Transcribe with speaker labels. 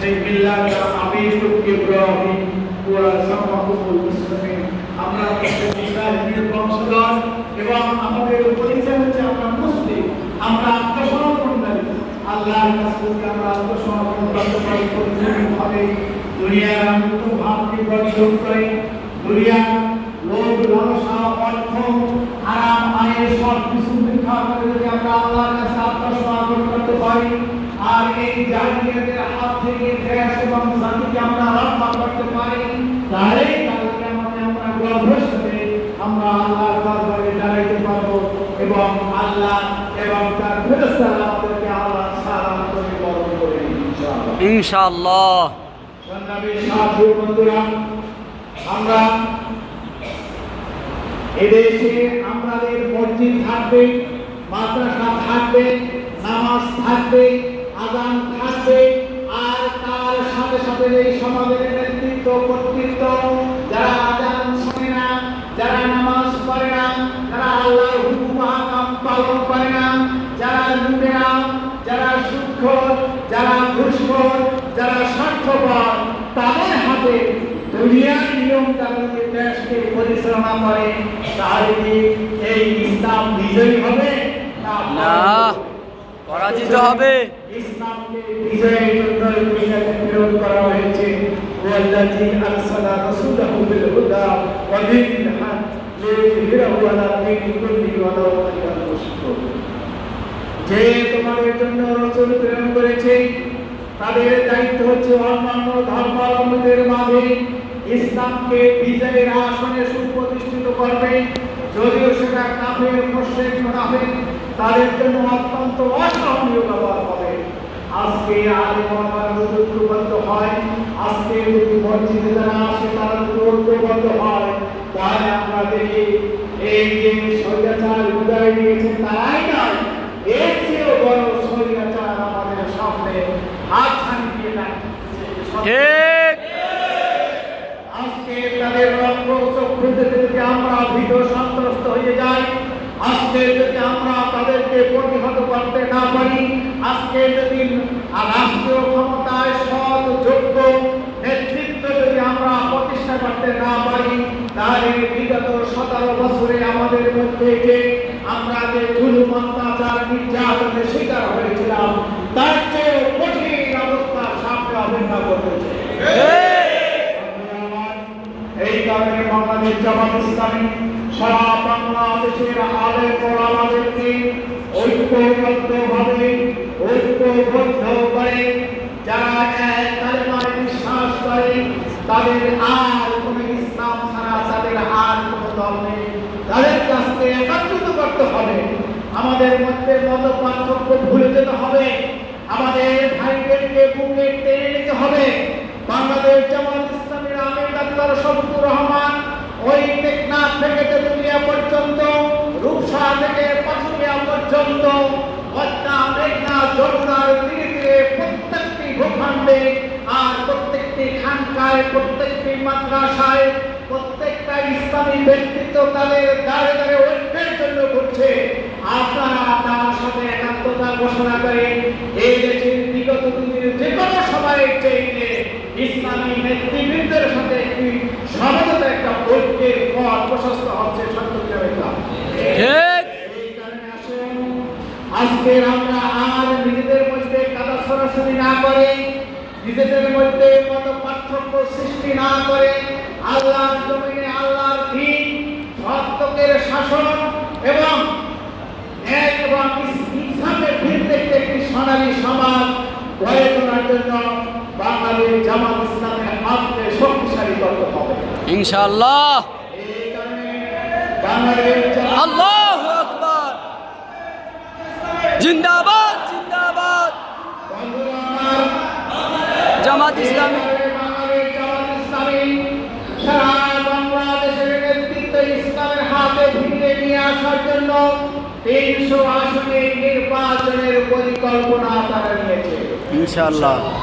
Speaker 1: সেই আমির ইব্রাহিম ওয়া সামাহুল মুসলিমিন আমরা এবং আমাদের পরিচয় হচ্ছে আমরা মুসলিম, আমরা আত্মসমর্পণকারী। আল্লাহর কাছে আমরা আত্মসমর্পণ করতে পারি পরিপূর্ণভাবে দুনিয়ার আমৃত ভাবকে বর্জন করে, দুনিয়ার লোভ, লালসা, অর্থ আমরা আল্লাহর কাছে আত্মসমর্পণ করতে পারি আর এই জাহিলিয়াতের হাত থেকে দেশ এবং জাতিকে আমরা রক্ষা করতে পারি তাহলে কালকে আমাদের আমরা গর্বের সাথে আমরা আল্লাহর দরবারে দাঁড়াইতে পারব এবং আল্লাহ এবং তার ফেরেশতারা আমাদেরকে আল্লাহ সালাম করে বরণ করে ইনশাআল্লাহ।
Speaker 2: ইনশাআল্লাহ।
Speaker 1: সন্ন্যাবী সাধু বন্ধুরা আমরা এদেশে আমাদের মসজিদ থাকবে মাদ্রাসা থাকবে নামাজ থাকবে আজান থাকবে আর তার সাথে সাথে এই সমাজের নেতৃত্ব কর্তৃত্ব যারা আজান শোনে না, যারা নামাজ পড়ে না, যারা আল্লাহর হুকুম পালন করে না, যারা লুটেরা যারা সুক্ষর যারা ঘুষখোর, যারা স্বার্থপর, তাদের হাতে দুনিয়ার নিয়ম কানুনকে দেশকে পরিচালনা করে, তাহলে এই ইসলাম বিজয়ী হবে?
Speaker 2: না। পরাজিত হবে।
Speaker 1: ইসলামকে বিজয়ের যে তোমাদের জন্য প্রেরণ করেছে, তাদের দায়িত্ব হচ্ছে অন্যান্য ধর্মাবলম্বীদের মাঝে। ইসলামকে বিজয়ের আসনে সুপ্রতিষ্ঠিত করবে। যদিও সেটা কাফের মুশরিক, মুনাফিক, তাদের জন্য অত্যন্ত অসহনীয় ব্যবহার হবে। আজকে আলেম আমার ঐক্যবদ্ধ হয়, আজকে যদি মসজিদে যারা আসে, তারা যদি ঐক্যবদ্ধ হয়, তাহলে আমরা দেখি এই যে স্বৈরাচার বিদায় নিয়েছে তারাই নয়, এর চেয়েও বড় স্বৈরাচার আমাদের সামনে হাত ছাড়িয়ে দাঁড়িয়েছে আমরা ভীত সন্ত্রস্ত হয়ে যাই। আজকে যদি আমরা তাদেরকে প্রতিহত করতে না পারি, আজকে যদি রাষ্ট্রীয় ক্ষমতায় সৎ, যোগ্য নেতৃত্ব যদি আমরা প্রতিষ্ঠা করতে না পারি, তাহলে বিগত সতেরো বছরে আমাদের মধ্যে যে আমরা যে জুলুম, অত্যাচার নির্যাতনের কারণে বাংলাদেশ জামাত ইসলামী, সারা বাংলাদেশের আলেম ওলামাদেরকে ঐক্যবদ্ধভাবে ঐক্যবদ্ধ করে যারা এক কালেমায় বিশ্বাস করে, তাদের আর কোনো ইসলাম ছাড়া তাদের আর কোনো দল নেই। তাদের কাছকে একত্রিত করতে হবে। আমাদের মধ্যে মত পার্থক্য ভুলে যেতে হবে। আমাদের ভাইদেরকে বুকে টেনে নিতে হবে। বাংলাদেশ জামাত ডাক্তার শফিকুর রহমান, ওই টেকনাফ থেকে তেতুলিয়া পর্যন্ত, রূপসা থেকে পাথুরিয়া পর্যন্ত পদ্মা মেঘনা যমুনার তীরে তীরে প্রত্যেকটি ভূখণ্ডে আর প্রত্যেকটি খানকায়, প্রত্যেকটি মাদ্রাসায়, প্রত্যেকটা ইসলামী ব্যক্তিত্ব তাদের দাঁড়ে দাঁড়ে ঐক্যের জন্য করছে আপনারা তার সাথে একাত্মতা ঘোষণা করে এই দেশের বিগত দিনের যে কোনো সবাই চাইলে ইসলামী নেতৃবৃন্দের সাথে একটি একটা ঐক্যের পথ প্রশস্ত হচ্ছে সত্যিকার ইসলাম
Speaker 2: ঠিক।
Speaker 1: এই কারণে আজকে আমরা আর নিজেদের মধ্যে কাদা সরাসরি না করে নিজেদের মধ্যে মত পার্থক্য সৃষ্টি না করে আল্লাহর জমিনে আল্লাহর দিন সত্যকের শাসন এবং ন্যায় এবং ইসলামের ভিত্তিতে একটি সোনালী সমাজ গড়ে তোলার জন্য বাঙালির জামাত ইসলামের হাতকে শক্তিশালী করতে হবে।
Speaker 2: ইনশাআল্লাহ। আল্লাহু আকবার। জিন্দাবাদ জিন্দাবাদ। জামাত ইসলামী।
Speaker 1: তিনশো আসনের নির্বাচনের পরিকল্পনা তারা নিয়েছে।
Speaker 2: ইনশাআল্লাহ।